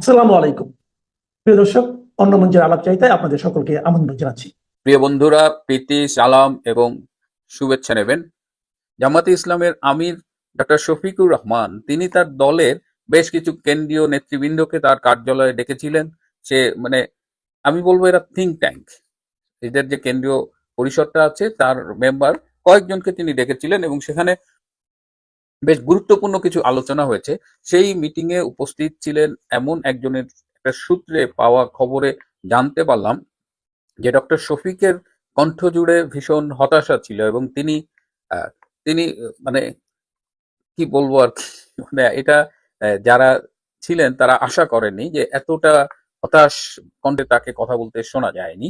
আসসালামু আলাইকুম। প্রিয় দর্শক, অন্য মঞ্চের আলাপ চাইতে আপনাদের সকলকে আমন্ত্রণ জানাচ্ছি। প্রিয় বন্ধুরা, প্রীতি, সালাম এবং শুভেচ্ছা নেবেন। জামাতে ইসলামের আমির ডক্টর শফিকুর রহমান, তিনি তার দলের বেশ কিছু কেন্দ্রীয় নেতৃবৃন্দকে তার কার্যালয়ে ডেকেছিলেন। সে মানে আমি বলব এরা থিঙ্ক ট্যাঙ্ক এদের যে কেন্দ্রীয় পরিষদটা আছে, তার মেম্বার কয়েকজনকে তিনি ডেকেছিলেন এবং সেখানে বেশ গুরুত্বপূর্ণ কিছু আলোচনা হয়েছে। সেই মিটিং এ উপস্থিত ছিলেন এমন একজনের একটা সূত্রে পাওয়া খবরে জানতে পারলাম যে ডক্টর শফিকের কণ্ঠ জুড়ে ভীষণ হতাশা ছিল এবং তিনি তিনি মানে কি বলব আর কি মানে এটা যারা ছিলেন তারা আশা করেননি যে এতটা হতাশ কণ্ঠে তাকে কথা বলতে শোনা যায়নি।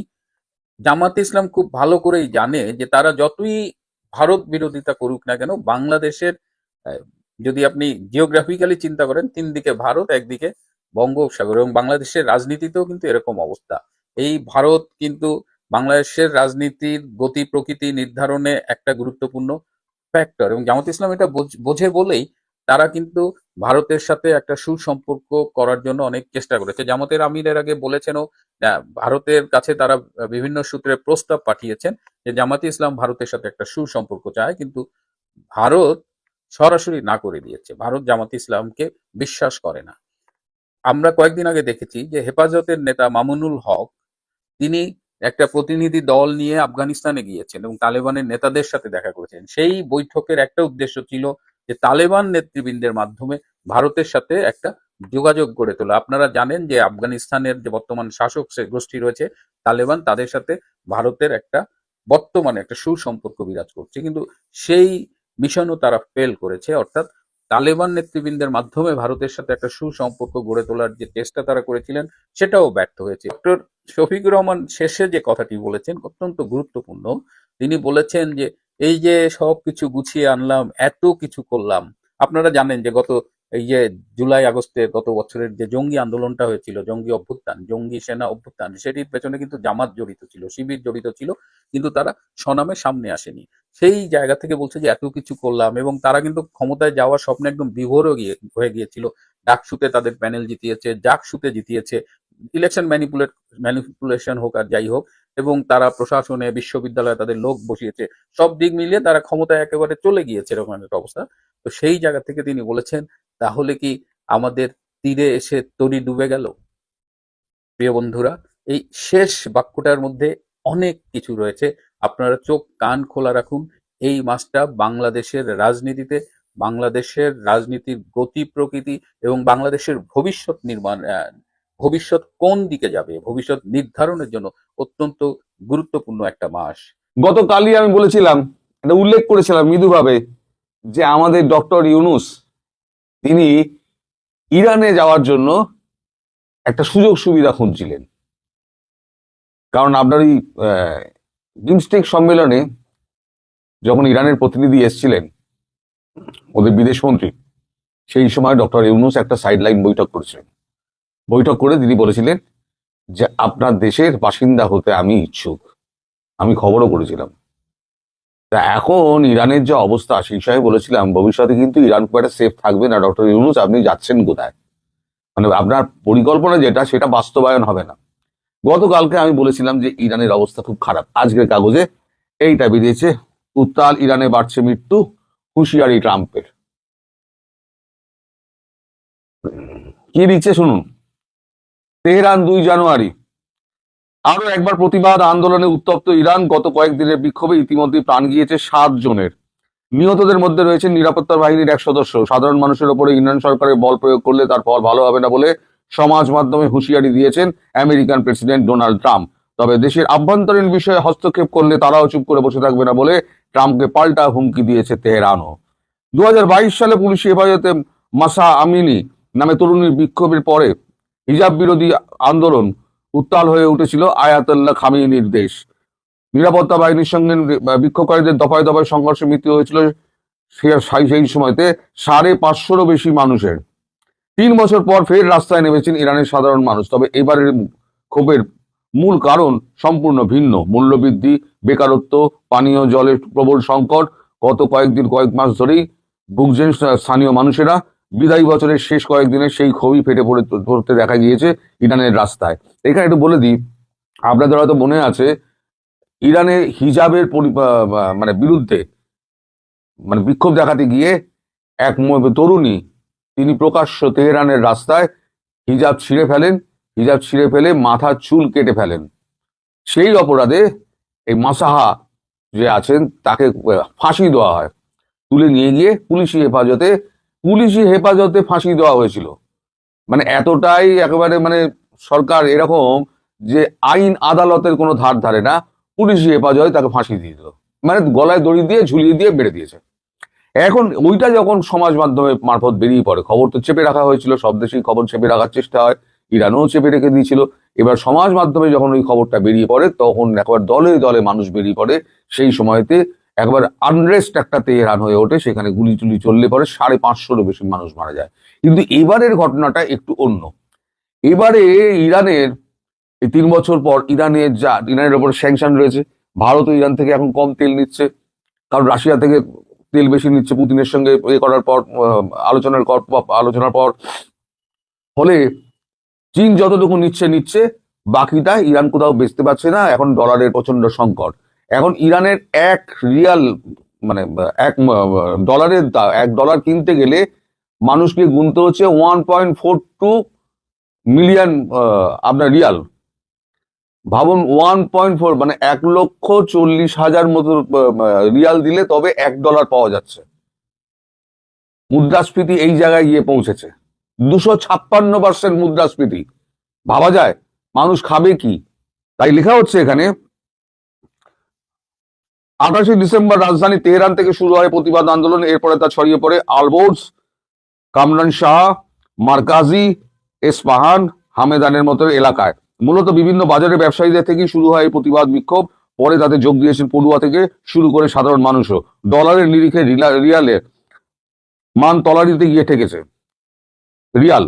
জামাতে ইসলাম খুব ভালো করেই জানে যে তারা যতই ভারত বিরোধিতা করুক না কেন, বাংলাদেশের যদি আপনি জিওগ্রাফিক্যালি চিন্তা করেন, তিন দিকে ভারত একদিকে বঙ্গোপসাগর এবং বাংলাদেশের রাজনীতিতেও কিন্তু এরকম অবস্থা। এই ভারত কিন্তু বাংলাদেশের রাজনীতির গতি, প্রকৃতি নির্ধারণে একটা গুরুত্বপূর্ণ ফ্যাক্টর এবং জামাত ইসলাম এটা বোঝ- বলেই তারা কিন্তু ভারতের সাথে একটা সুসম্পর্ক করার জন্য অনেক চেষ্টা করেছে। জামাতের আমির এর আগে বলেছেনও ভারতের কাছে তারা বিভিন্ন সূত্রে প্রস্তাব পাঠিয়েছেন যে জামাতে ইসলাম ভারতের সাথে একটা সুসম্পর্ক চায়, কিন্তু ভারত সরাসরি না করে দিয়েছে। ভারত জামাত ইসলামকে বিশ্বাস করে না। আমরা কয়েকদিন আগে দেখেছি যে হেফাজতের নেতা মামুনুল হক, তিনি একটা প্রতিনিধি দল নিয়ে আফগানিস্তানে গিয়েছেন এবং তালেবানের নেতাদের সাথে দেখা করেছেন। সেই বৈঠকের একটা উদ্দেশ্য ছিল যে তালেবান নেতৃবৃন্দের মাধ্যমে ভারতের সাথে একটা যোগাযোগ গড়ে তোলা। আপনারা জানেন যে আফগানিস্তানের যে বর্তমান শাসক গোষ্ঠী রয়েছে, তালেবান তাদের সাথে ভারতের একটা বর্তমানে একটা সুসম্পর্ক বিরাজ করছে। কিন্তু সেই মিশনও তারা ফেল করেছে, অর্থাৎ তালেবান নেতৃবৃন্দের মাধ্যমে ভারতের সাথে একটা সুসম্পর্ক গড়ে তোলার যে চেষ্টা তারা করেছিলেন, সেটাও ব্যর্থ হয়েছে। ডক্টর শফিকুর রহমান শেষে যে কথাটি বলেছেন অত্যন্ত গুরুত্বপূর্ণ। তিনি বলেছেন যে, এই যে সব কিছু গুছিয়ে আনলাম, এত কিছু করলাম। আপনারা জানেন যে গত এই যে জুলাই আগস্টে গত বছরের যে জঙ্গি আন্দোলনটা হয়েছিল, জঙ্গি অভ্যুত্থান, জঙ্গি সেনা অভ্যুত্থান, সেটির পেছনে কিন্তু জামাত জড়িত ছিল, শিবির জড়িত ছিল, কিন্তু তারা স্বনামে সামনে আসেনি। সেই জায়গা থেকে বলছে যে এত কিছু করলাম এবং তারা কিন্তু ক্ষমতায় যাওয়ার স্বপ্নে একদম বিভোরও গিয়ে, হয়ে গিয়েছিল। ডাকসুতে তাদের প্যানেল জিতিয়েছে, জাকসুতে জিতিয়েছে ইলেকশন ম্যানিপুলেট ম্যানিপুলেশন হোক আর যাই হোক, এবং তারা প্রশাসনে, বিশ্ববিদ্যালয়ে তাদের লোক বসিয়েছে। সব দিক মিলিয়ে তারা ক্ষমতায় একেবারে চলে গিয়েছে, এরকম একটা অবস্থা। তো সেই জায়গা থেকে তিনি বলেছেন তাহলে কি আমাদের তীরে এসে তরি ডুবে গেল? প্রিয় বন্ধুরা, এই শেষ বাক্যটার মধ্যে অনেক কিছু রয়েছে। আপনারা চোখ কান খোলা রাখুন। এই মাসটা বাংলাদেশের রাজনীতিতে, বাংলাদেশের রাজনীতির গতি, প্রকৃতি এবং বাংলাদেশের ভবিষ্যৎ নির্মাণ ভবিষ্যৎ কোন দিকে যাবে, ভবিষ্যৎ নির্ধারণের জন্য অত্যন্ত গুরুত্বপূর্ণ একটা মাস। গতকালই আমি বলেছিলাম উল্লেখ করেছিলাম মৃদুভাবে, যে আমাদের ডক্টর ইউনুস তিনি ইরানে যাওয়ার জন্য একটা সুযোগ সুবিধা খুঁজছিলেন। কারণ আপনার এই বিমস্টেক সম্মেলনে যখন ইরানের প্রতিনিধি এসেছিলেন, ওদের বিদেশমন্ত্রী সেই সময় ডক্টর ইউনুস একটা সাইডলাইন বৈঠক করেছিলেন। বৈঠক করে তিনি বলেছিলেন যে, আপনার দেশের বাসিন্দা হতে আমি ইচ্ছুক। আমি খবরও করেছিলাম। তা এখন ইরানের যে অবস্থা, সেই বিষয়ে বলেছিলাম, ভবিষ্যতে কিন্তু ইরান খুব একটা সেফ থাকবে না। ডক্টর ইউনুস, আপনি যাচ্ছেন কোথায়? মানে আপনার পরিকল্পনা যেটা, সেটা বাস্তবায়ন হবে না। গতকালকে আমি বলেছিলাম যে ইরানের অবস্থা খুব খারাপ। আজকের কাগজে এইটা বেরিয়েছে, উত্তাল ইরানে বাড়ছে মৃত্যু, হুঁশিয়ারি ট্রাম্পের। কি দিচ্ছে শুনুন? তেহরান দুই জানুয়ারি আরও একবার প্রতিবাদ আন্দোলনে উত্তপ্ত ইরান গত কয়েকদিনের বিক্ষোভে ইতিমধ্যে প্রাণ গিয়েছে সাত জনের। নিহতদের মধ্যে রয়েছে নিরাপত্তা বাহিনীর এক সদস্য। সাধারণ মানুষের ওপরে ইরান সরকারের বল প্রয়োগ করলে তার ফল ভালো হবে না বলে সমাজ মাধ্যমে হুঁশিয়ারি দিয়েছেন আমেরিকান প্রেসিডেন্ট ডোনাল্ড ট্রাম্প। তবে দেশের আভ্যন্তরীণ বিষয়ে হস্তক্ষেপ করলে তারাও চুপ করে বসে থাকবে না বলে ট্রাম্পকে পাল্টা হুমকি দিয়েছে তেহরানও। দু সালে পুলিশি হেফাজতে মাসা আমিনি নামে তরুণীর বিক্ষোভের পরে হিজাব বিরোধী আন্দোলন উত্তাল হয়ে উঠেছিল আয়াতুল্লাহ খামিনীর দেশ। নিরাপত্তা বাহিনীর সঙ্গে বিক্ষোভকারীদের দফায় দফায় সংঘর্ষে মৃত্যু হয়েছিল সেই- সময়তে সাড়ে পাঁচশোরও বেশি মানুষের। তিন বছর পর ফের রাস্তায় নেমেছেন ইরানের সাধারণ মানুষ। তবে এবারের ক্ষোভের মূল কারণ সম্পূর্ণ ভিন্ন। মূল্যবৃদ্ধি, বেকারত্ব, পানীয় জলের প্রবল সংকট, গত কয়েকদিন কয়েক মাস ধরেই ভুগছেন স্থানীয় মানুষেরা। বিদায়ী বছরের শেষ কয়েকদিনে সেই ক্ষোভই ফেটে পড়ে, পড়তে দেখা গিয়েছে ইরানের রাস্তায়। এখানে একটু বলে দিই, আপনাদের হয়তো মনে আছে, ইরানে হিজাবের মানে বিরুদ্ধে মানে বিক্ষোভ দেখাতে গিয়ে এক তরুণী, তিনি প্রকাশ্য তেহরানের রাস্তায় হিজাব ছিঁড়ে ফেলেন, হিজাব ছিঁড়ে ফেলে মাথার চুল কেটে ফেলেন। সেই অপরাধে এই মাসাহা যে আছেন, তাকে ফাঁসি দেওয়া হয়। তুলে নিয়ে গিয়ে পুলিশি হেফাজতে পুলিশি হেফাজতে ফাঁসি দেওয়া হয়েছিল। মানে এতটাই একেবারে মানে সরকার এরকম যে আইন আদালতের কোনো ধার ধারে না, পুলিশি হেফাজতে তাকে ফাঁসি দিয়ে দিল। মানে গলায় দড়ি দিয়ে, ঝুলিয়ে দিয়ে বেড়ে দিয়েছে। এখন ওইটা যখন সমাজ মাধ্যমে মারফত বেরিয়ে পড়ে, খবর তো চেপে রাখা হয়েছিল, সব দেশেই খবর চেপে রাখার চেষ্টা হয়, ইরানও চেপে রেখে দিয়েছিল। এবার সমাজ মাধ্যমে যখন ওই খবরটা বেরিয়ে পড়ে, তখন একবার দলে দলে মানুষ বেরিয়ে পড়ে, সেই সময়তে একবার আনরেস্ট একটা তেহরান হয়ে ওঠে, সেখানে গুলি টুলি চললে পরে সাড়ে পাঁচশোরও বেশি মানুষ মারা যায়। কিন্তু এবারের ঘটনাটা একটু অন্য। এবারে ইরানের, এই তিন বছর পর ইরানের যা, ইরানের ওপর স্যাংশন রয়েছে ভারতও ইরান থেকে এখন কম তেল নিচ্ছে, কারণ রাশিয়া থেকে তেল বেশি নিচ্ছে পুতিনের সঙ্গে এ করার পর আলোচনার আলোচনার পর। ফলে চীন যতটুকু নিচ্ছে নিচ্ছে, বাকিটা ইরান কোথাও বেচতে পারছে না, এখন ডলারের প্রচণ্ড সংকট। এখন ইরানের এক রিয়াল মানে এক ডলারের এক ডলার কিনতে গেলে মানুষকে গুনতে হচ্ছে one point four two million আপনার রিয়াল। ভাবুন ওয়ান পয়েন্ট ফোর মানে এক লক্ষ চল্লিশ হাজার মতো রিয়াল দিলে তবে এক ডলার পাওয়া যাচ্ছে। মুদ্রাস্ফীতি এই জায়গায় গিয়ে পৌঁছেছে। দুশো ছাপ্পান্ন পার্সেন্ট মুদ্রাস্ফীতি। ভাবা যায়, মানুষ খাবে কি? তাই লেখা হচ্ছে এখানে আঠাশে ডিসেম্বর রাজধানী তেহরান থেকে শুরু হয় প্রতিবাদ আন্দোলন, এরপরে তা ছড়িয়ে পড়ে। আলবোর্ডস কামরান শাহ, মার্কাজি, এসপাহান, হামেদানের মতো এলাকায়। মূলত বিভিন্ন বাজারের ব্যবসায়ীদের থেকেই শুরু হয় প্রতিবাদ বিক্ষোভ। পরে তাতে যোগ দিয়েছেন পড়ুয়া থেকে শুরু করে সাধারণ মানুষও। ডলারের নিরিখে রিয়ালে মান তলানিতে গিয়ে ঠেকেছে। রিয়াল।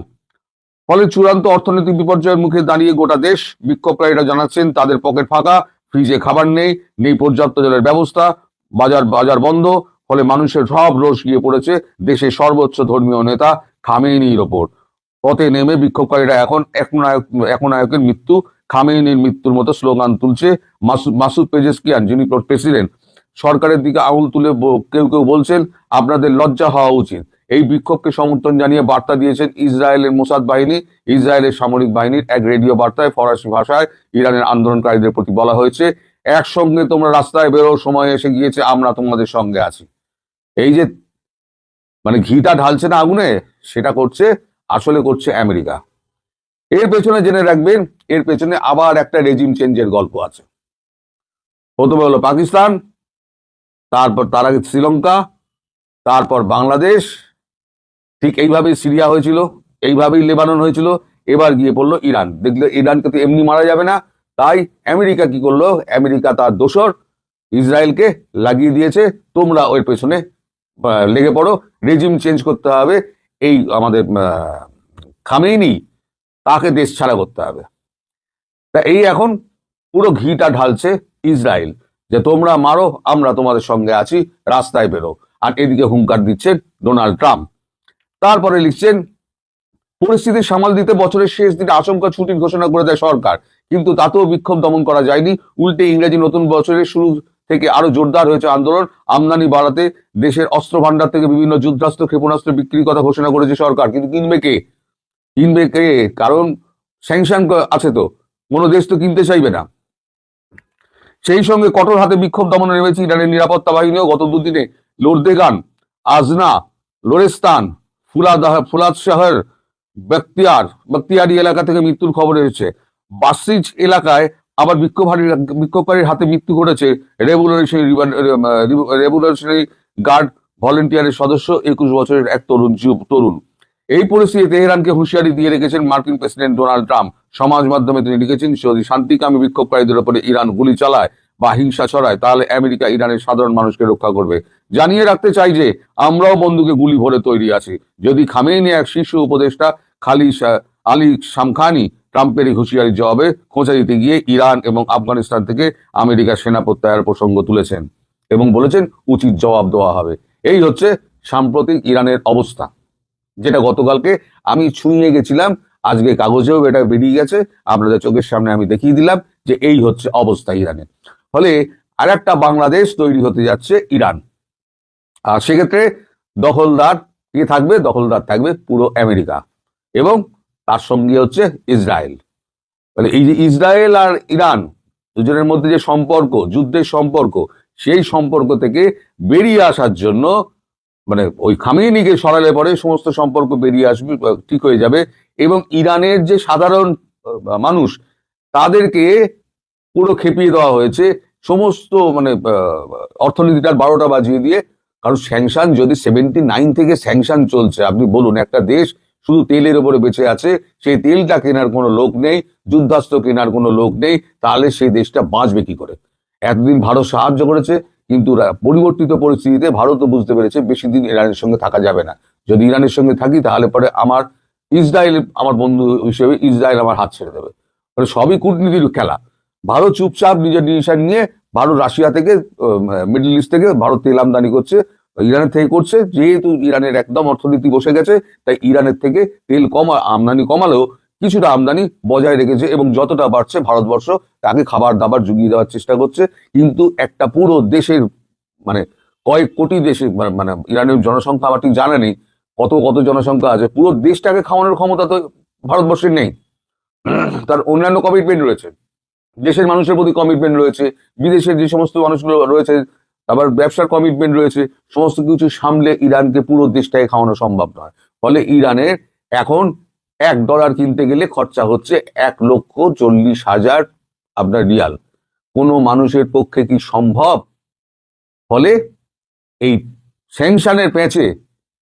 ফলে চূড়ান্ত অর্থনৈতিক বিপর্যয়ের মুখে দাঁড়িয়ে গোটা দেশ বিক্ষোভকারীরা জানাচ্ছেন, তাদের পকেট ফাঁকা ফ্রিজে খাবার নেই নেই পর্যাপ্ত জলের ব্যবস্থা, বাজার বাজার বন্ধ, ফলে মানুষের সব রোষ গিয়ে পড়েছে, দেশের সর্বোচ্চ ধর্মীয় নেতা খামেইনির ওপর। পথে নেমে বিক্ষোভকারীরা এখন একনায়ক, একনায়কের মৃত্যু, খামেইনির মৃত্যুর মতো স্লোগান তুলছে মাসুদ পেজেসকিয়ান যিনি প্রেসিডেন্ট। সরকারের দিকে আঙুল তুলে কেউ কেউ বলছেন, আপনাদের লজ্জা হওয়া উচিত। এই বিক্ষোভকে সমর্থন জানিয়ে বার্তা দিয়েছেন ইসরায়েলের মোসাদ বাহিনী, ইসরায়েলের সামরিক বাহিনীর এক রেডিও বার্তায় ফরাসি ভাষায় ইরানের আন্দোলনকারীদের প্রতি বলা হয়েছে, একসঙ্গে তোমরা রাস্তায় বেরো, সময় এসে গিয়েছে, আমরা তোমাদের সঙ্গে আছি। এই যে মানে ঘিটা ঢালছে না আগুনে, সেটা করছে, আসলে করছে আমেরিকা। এর পেছনে জেনে রাখবেন, এর পেছনে আবার একটা রেজিম চেঞ্জের গল্প আছে। প্রথমে হলো পাকিস্তান, তারপর তার আগে শ্রীলঙ্কা, তারপর বাংলাদেশ ঠিক এইভাবেই সিরিয়া হয়েছিল, এইভাবেই লেবানন হয়েছিল, এবার গিয়ে পড়ল ইরান। দেখলে ইরানকে তো এমনি মারা যাবে না, তাই আমেরিকা কি করল? আমেরিকা তার দোসর ইসরায়েলকে লাগিয়ে দিয়েছে, তোমরা ওর পেছনে লেগে পড়ো রেজিম চেঞ্জ করতে হবে, এই আমাদের খামেইনি তাকে দেশ ছাড়া করতে হবে। তা এই এখন পুরো ঘিটা ঢালছে ইসরায়েল, যে তোমরা মারো, আমরা তোমাদের সঙ্গে আছি, রাস্তায় বেরো। আর এদিকে হুঙ্কার দিচ্ছেন ডোনাল্ড ট্রাম্প। তারপরে লিখছেন, পরিস্থিতি সামাল দিতে বছরের শেষ দিনে আশঙ্কা ছুটির ঘোষণা করে দেয় সরকার। কিন্তু তাতেও বিক্ষোভ দমন করা যায়নি। উল্টে ইংরেজি নতুন বছরের শুরু থেকে আরও জোরদার হয়েছে আন্দোলন। আমদানি বাড়াতে দেশের অস্ত্র ভান্ডার থেকে বিভিন্ন যুদ্ধাস্ত্র, ক্ষেপণাস্ত্র বিক্রির কথা ঘোষণা করেছে সরকার। কিন্তু কিনবে কে? কিনবে কে? কারণ স্যাংশন আছে তো। কোনো দেশ তো কিনতে চাইবে না। সেই সঙ্গে কঠোর হাতে বিক্ষোভ দমনে নেমেছে ইরানের নিরাপত্তা বাহিনীও। গত দুদিনে লোরদেগান আজনা, লোরেস্তান ফুলাদাহ ফুলাদ শহর বক্তিয়ার, বক্তিয়ারি এলাকা থেকে মৃত্যুর খবর এসেছে। বাসিজ এলাকায় আবার বিক্ষোভকারী, বিক্ষোভকারীর হাতে মৃত্যু ঘটেছে রেভুলেশনারি রেভুলেশনারি গার্ড ভলেন্টিয়ারের সদস্য একুশ বছরের এক তরুণ তরুণ। এই পরিস্থিতি তেহরানকে হুঁশিয়ারি দিয়ে রেখেছেন মার্কিন প্রেসিডেন্ট ডোনাল্ড ট্রাম্প। সমাজ মাধ্যমে তিনি লিখেছেন, যদি শান্তিকামী বিক্ষোভকারীদের উপরে ইরান গুলি চালায় বা হিংসা ছড়ায়, তাহলে আমেরিকা ইরানের সাধারণ মানুষকে রক্ষা করবে। জানিয়ে রাখতে চাই যে আমরাও বন্ধুকে গুলি ভরে তৈরি আছি। যদি খামেইনি এক শীর্ষ উপদেষ্টা খালি আলী শামখানি ট্রাম্পের এই হুঁশিয়ারির জবাবে খোঁচা দিতে গিয়ে ইরান এবং আফগানিস্তান থেকে আমেরিকার সেনা প্রত্যাহার প্রসঙ্গ তুলেছেন এবং বলেছেন উচিত জবাব দেওয়া হবে। এই হচ্ছে সাম্প্রতিক ইরানের অবস্থা, যেটা গতকালকে আমি ছুঁয়ে গেছিলাম, আজকে কাগজেও এটা বেরিয়ে গেছে, আপনাদের চোখের সামনে আমি দেখিয়ে দিলাম যে এই হচ্ছে অবস্থা ইরানের। ফলে আর একটা বাংলাদেশ তৈরি হতে যাচ্ছে ইরান। আর সেক্ষেত্রে দখলদার কে থাকবে? দখলদার থাকবে পুরো আমেরিকা। এবং তার সঙ্গে হচ্ছে ইসরায়েল। মানে এই যে ইসরায়েল আর ইরান দুজনের মধ্যে যে সম্পর্ক, যুদ্ধের সম্পর্ক, সেই সম্পর্ক থেকে বেরিয়ে আসার জন্য মানে ওই খামেনিকে সরালে পরে সমস্ত সম্পর্ক বেরিয়ে আসবে, ঠিক হয়ে যাবে। এবং ইরানের যে সাধারণ মানুষ, তাদেরকে পুরো খেপিয়ে দেওয়া হয়েছে। সমস্ত মানে অর্থনীতিটার বারোটা বাজিয়ে দিয়ে কারণ স্যাংশন যদি সেভেন্টি নাইন থেকে স্যাংশন চলছে, আপনি বলুন, একটা দেশ শুধু তেলের উপরে বেঁচে আছে, সেই তেলটা কেনার কোনো লোক নেই, যুদ্ধাস্ত্র কেনার কোনো লোক নেই, তাহলে সেই দেশটা বাঁচবে কি করে? এতদিন ভারত সাহায্য করেছে, কিন্তু পরিবর্তিত পরিস্থিতিতে ভারতও বুঝতে পেরেছে বেশি দিন ইরানের সঙ্গে থাকা যাবে না। যদি ইরানের সঙ্গে থাকি, তাহলে পরে আমার ইসরায়েল, আমার বন্ধু হিসেবে ইসরায়েল আমার হাত ছেড়ে দেবে। মানে সবই কূটনীতির খেলা। ভারত চুপচাপ নিজের ডিসিশন নিয়ে ভারত, রাশিয়া থেকে মিডল ইস্ট থেকে ভারত তেল আমদানি করছে, ইরানের থেকে করছে। যেহেতু ইরানের একদম অর্থনীতি বসে গেছে, তাই ইরানের থেকে তেল কমা আমদানি কমালেও কিছুটা আমদানি বজায় রেখেছে এবং যতটা বাড়ছে ভারতবর্ষ তাকে খাবার দাবার জুগিয়ে দেওয়ার চেষ্টা করছে। কিন্তু একটা পুরো দেশের মানে কয়েক কোটি দেশে, মানে- মানে ইরানের জনসংখ্যা আমার ঠিক জানা নেই, কত কত জনসংখ্যা আছে, পুরো দেশটাকে খাওয়ানোর ক্ষমতা তো ভারতবর্ষের নেই। তার অন্যান্য কমিটমেন্ট রয়েছে। দেশের মানুষের প্রতি কমিটমেন্ট রয়েছে, বিদেশের যে সমস্ত মানুষগুলো রয়েছে, আবার ব্যবসার কমিটমেন্ট রয়েছে, সমস্ত কিছু সামলে ইরানকে পুরো দেশটাকে খাওয়ানো সম্ভব নয়। ফলে ইরানের এখন এক ডলার কিনতে গেলে খরচা হচ্ছে এক লক্ষ চল্লিশ হাজার আপনার রিয়াল। কোনো মানুষের পক্ষে কি সম্ভব? ফলে এই স্যাংশনের প্যাঁচে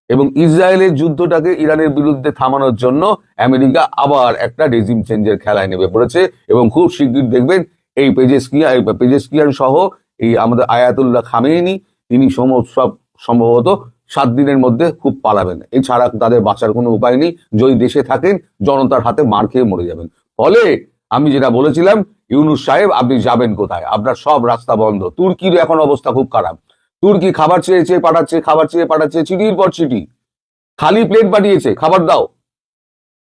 এবং ইসরায়েলের যুদ্ধটাকে ইরানের বিরুদ্ধে থামানোর জন্য আমেরিকা আবার একটা রেজিম চেঞ্জের খেলায় নেমে পড়েছে এবং খুব শিগগির দেখবেন এই পেজেসকিয়া পেজেসকিয়ান সহ এই আমাদের আয়াতুল্লাহ খামেনি তিনি সব সম্ভবত সাত দিনের মধ্যে খুব পালাবেন। এছাড়া তাদের বাঁচার কোনো উপায় নেই। যদি দেশে থাকেন, জনতার হাতে মার খেয়ে মরে যাবেন। ফলে আমি যেটা বলেছিলাম, ইউনুস সাহেব, আপনি যাবেন কোথায়? আপনার সব রাস্তা বন্ধ। তুর্কির এখন অবস্থা খুব খারাপ। তুর্কি খাবার চেয়ে চেয়ে পাঠাচ্ছে, খাবার চেয়ে পাঠাচ্ছে, চিঠির পর চিঠি। খালি প্লেন পাঠিয়েছে, খাবার দাও।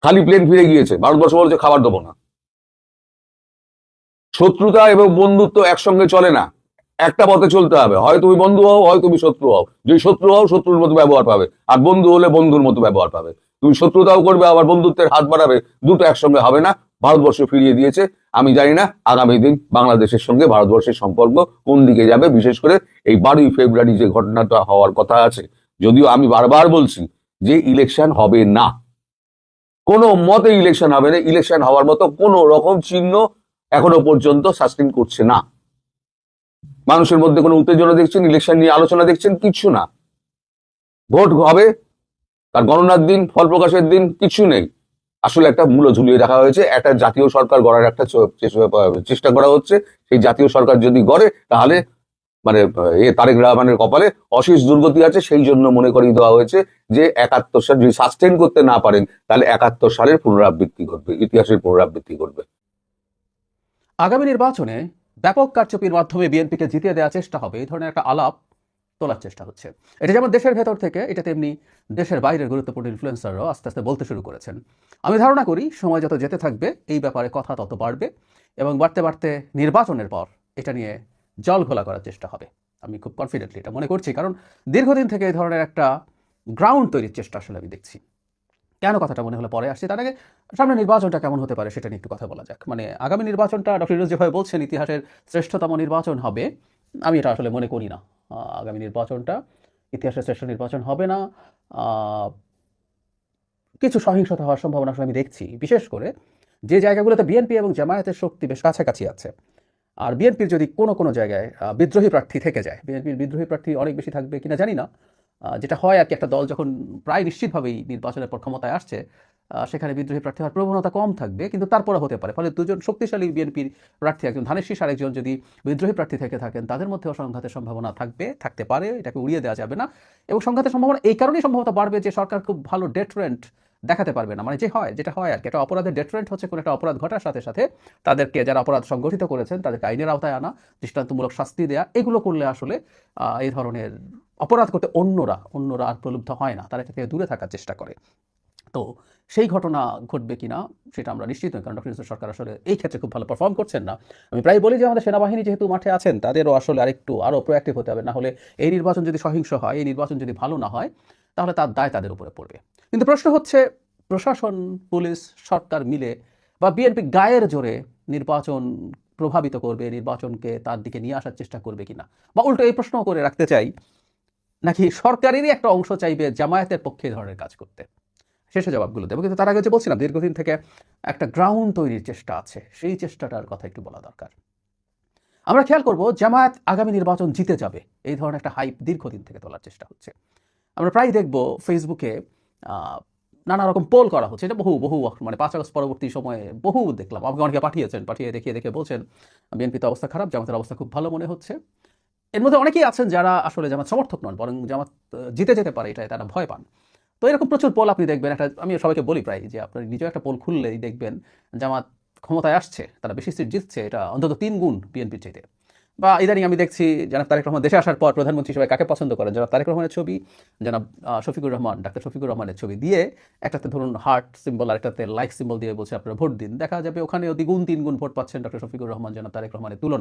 খালি প্লেন ফিরে গিয়েছে, ভারতবর্ষ বলছে খাবার দেবো না। শত্রুতা এবং বন্ধুত্ব একসঙ্গে চলে না। একটা পথে চলতে হবে। হয় তুমি বন্ধু হও, হয় তুমি শত্রু হও। যদি শত্রু হও, শত্রুর মতো ব্যবহার পাবে। আর বন্ধু হলে বন্ধুর মতো ব্যবহার পাবে। তুমি শত্রুতাও করবে, আবার বন্ধুত্বের হাত বাড়াবে। দুটো একসঙ্গে হবে না। ভারতবর্ষ ফিরিয়ে দিয়েছে। আমি জানি না আগামী দিন বাংলাদেশের সঙ্গে ভারতবর্ষের সম্পর্ক কোন দিকে যাবে, বিশেষ করে এই বারোই ফেব্রুয়ারি যে ঘটনাটা হওয়ার কথা আছে। যদিও আমি বারবার বলছি যে ইলেকশন হবে না। কোনো মতে ইলেকশন হবে না ইলেকশন হওয়ার মতো কোনো রকম চিহ্ন এখনও পর্যন্ত সাস্টেন করছে না। মানুষের মধ্যে কোনো উত্তেজনা দেখছেন ইলেকশন নিয়ে আলোচনা দেখছেন, কিছু না। ভোট হবে, তার গণনার দিন, ফল প্রকাশের দিন, কিছু নেই। আসলে একটা মূল্য ঝুলিয়ে রাখা হয়েছে। একটা জাতীয় সরকার গড়ার একটা চেষ্টা- করা হচ্ছে। সেই জাতীয় সরকার যদি গড়ে, তাহলে মানে এ তারেক রহমানের কপালে অশেষ দুর্গতি আছে। সেই জন্য মনে করিয়ে দেওয়া হয়েছে যে একাত্তর সাল যদি সাস্টেন করতে না পারেন, তাহলে একাত্তর সালের পুনরাবৃত্তি ঘটবে, ইতিহাসের পুনরাবৃত্তি ঘটবে। আগামী নির্বাচনে ব্যাপক কারচুপির মাধ্যমে বিএনপিকে জিতিয়ে দেওয়ার চেষ্টা হবে। এই ধরনের একটা আলাপ তোলার চেষ্টা হচ্ছে। এটা যেমন দেশের ভেতর থেকে, এটা তেমনি দেশের বাইরের গুরুত্বপূর্ণ ইনফ্লুয়েন্সাররাও আস্তে আস্তে বলতে শুরু করেছেন। আমি ধারণা করি, সময় যত যেতে থাকবে, এই ব্যাপারে কথা তত বাড়বে এবং বাড়তে বাড়তে নির্বাচনের পর এটা নিয়ে জল ঘোলা করার চেষ্টা হবে। আমি খুব কনফিডেন্টলি এটা মনে করছি, কারণ দীর্ঘদিন থেকে এই ধরনের একটা গ্রাউন্ড তৈরির চেষ্টা আসলে আমি দেখছি। কেন কথাটা মনে হলো পরে আসছে? তার আগে সামনে নির্বাচনটা কেমন হতে পারে সেটা নিয়ে একটু কথা বলা যাক। মানে আগামী নির্বাচনটা ডক্টর ইরোজ যেভাবে বলছেন, ইতিহাসের শ্রেষ্ঠতম নির্বাচন হবে, আমি এটা আসলে মনে করি না। আগামী নির্বাচনটা ইতিহাসের শ্রেষ্ঠ নির্বাচন হবে না। কিছু সহিংসতা হওয়ার সম্ভাবনা আসলে আমি দেখছি। বিশেষ করে যে জায়গাগুলোতে বিএনপি এবং জামায়াতের শক্তি বেশ কাছাকাছি আছে। আর বিএনপির যদি কোনো কোনো জায়গায় বিদ্রোহী প্রার্থী থেকে যায়, বিএনপির বিদ্রোহী প্রার্থী অনেক বেশি থাকবে কিনা জানি না। যেটা হয় আর কি, একটা দল যখন প্রায় নিশ্চিতভাবেই নির্বাচনের পর ক্ষমতায় আসছে সেখানে বিদ্রোহী প্রার্থী হওয়ার প্রবণতা কম থাকবে, কিন্তু তারপরে হতে পারে। ফলে দুজন শক্তিশালী বিএনপির প্রার্থী, একজন ধানের শীষ আরেকজন যদি বিদ্রোহী প্রার্থী থেকে থাকেন, তাদের মধ্যেও সংঘাতের সম্ভাবনা থাকবে, থাকতে পারে, এটাকে উড়িয়ে দেওয়া যাবে না। এবং সংঘাতের সম্ভাবনা, এই কারণেই সম্ভবত বাড়বে যে সরকার খুব ভালো ডেটরেন্ট দেখাতে পারবে না। মানে যে হয়, যেটা হয় আর কি, একটা অপরাধের ডেটারেন্ট হচ্ছে কোনো একটা অপরাধ ঘটার সাথে সাথে তাদেরকে যারা অপরাধ সংগঠিত করেছেন, তাদেরকে আইনের আওতায় আনা, দৃষ্টান্তমূলক শাস্তি দেয়া, এগুলো করলে আসলে এই ধরনের অপরাধ করতে অন্যরা অন্যরা আর প্রলুব্ধ হয় না। তারা এটা থেকে দূরে থাকার চেষ্টা করে। তো সেই ঘটনা ঘটবে কিনা সেটা আমরা নিশ্চিত নই, কারণ ডক্টর ইউনূস সরকার আসলে এই ক্ষেত্রে খুব ভালো পারফর্ম করছেন না। আমি প্রায় বলি যে আমাদের সেনাবাহিনী যেহেতু মাঠে আছেন, তাদেরও আসলে আরেকটু আরও প্রোয়াক্টিভ হতে হবে। না হলে এই নির্বাচন যদি সহিংস হয়, এই নির্বাচন যদি ভালো না হয়, তাহলে তার দায় তাদের উপরে পড়বে। কিন্তু প্রশ্ন হচ্ছে, প্রশাসন, পুলিশ, সরকার মিলে বা বিএনপি গায়ের জোরে নির্বাচন প্রভাবিত করবে, নির্বাচনকে তার দিকে নিয়ে আসার চেষ্টা করবে কিনা? বা উল্টো এই প্রশ্ন করে রাখতে চাই, নাকি সরকারেরই একটা অংশ চাইবে জামায়াতের পক্ষে ধরনের কাজ করতে? শেষে জবাবগুলো দেবো। কিন্তু তার আগে যে বলছিলাম, দীর্ঘদিন থেকে একটা গ্রাউন্ড তৈরির চেষ্টা আছে। সেই চেষ্টাটার কথা একটু বলা দরকার। আমরা খেয়াল করব, জামায়াত আগামী নির্বাচন জিতে যাবে। এই ধরনের একটা হাইপ দীর্ঘদিন থেকে তোলার চেষ্টা হচ্ছে। আমরা প্রায় দেখব ফেসবুকে নানা রকম পোল করা হচ্ছে। এটা বহু বহু মানে পাঁচ আগস্ট পরবর্তী সময়ে বহু দেখলাম। আমাকে অনেকে পাঠিয়েছেন, পাঠিয়ে দেখিয়ে দেখে বলছেন বিএনপিতে অবস্থা খারাপ, জামাতের অবস্থা খুব ভালো মনে হচ্ছে। এর মধ্যে অনেকেই আছেন যারা আসলে জামাত সমর্থক নন, বরং জামাত জিতে যেতে পারে এটা তারা ভয় পান। তো এরকম প্রচুর পোল আপনি দেখবেন। একটা, আমি সবাইকে বলি প্রায় যে আপনার নিজেও একটা পোল খুললেই দেখবেন জামাত ক্ষমতায় আসছে, তারা বেশি সিট জিতছে, এটা অন্তত তিন গুণ বিএনপির চাইতে। বা ইদানিং আমি দেখছি জনাব তারেক রহমান দেশে আসার পর প্রধানমন্ত্রী হিসেবে কাকে পছন্দ করেন? জনাব তারেক রহমানের ছবি, জনাব শফিকুর রহমান, ডাক্তার শফিকুর রহমানের ছবি দিয়ে একটাতে ধরুন হার্ট সিম্বল আর একটাতে লাইক সিম্বল দিয়ে বলছে আপনারা ভোট দিন। দেখা যাবে ওখানে দ্বিগুণ তিন গুণ ভোট পাচ্ছেন ডক্টর শফিকুর রহমান, জনাব তারেক রহমানের তুলনায়।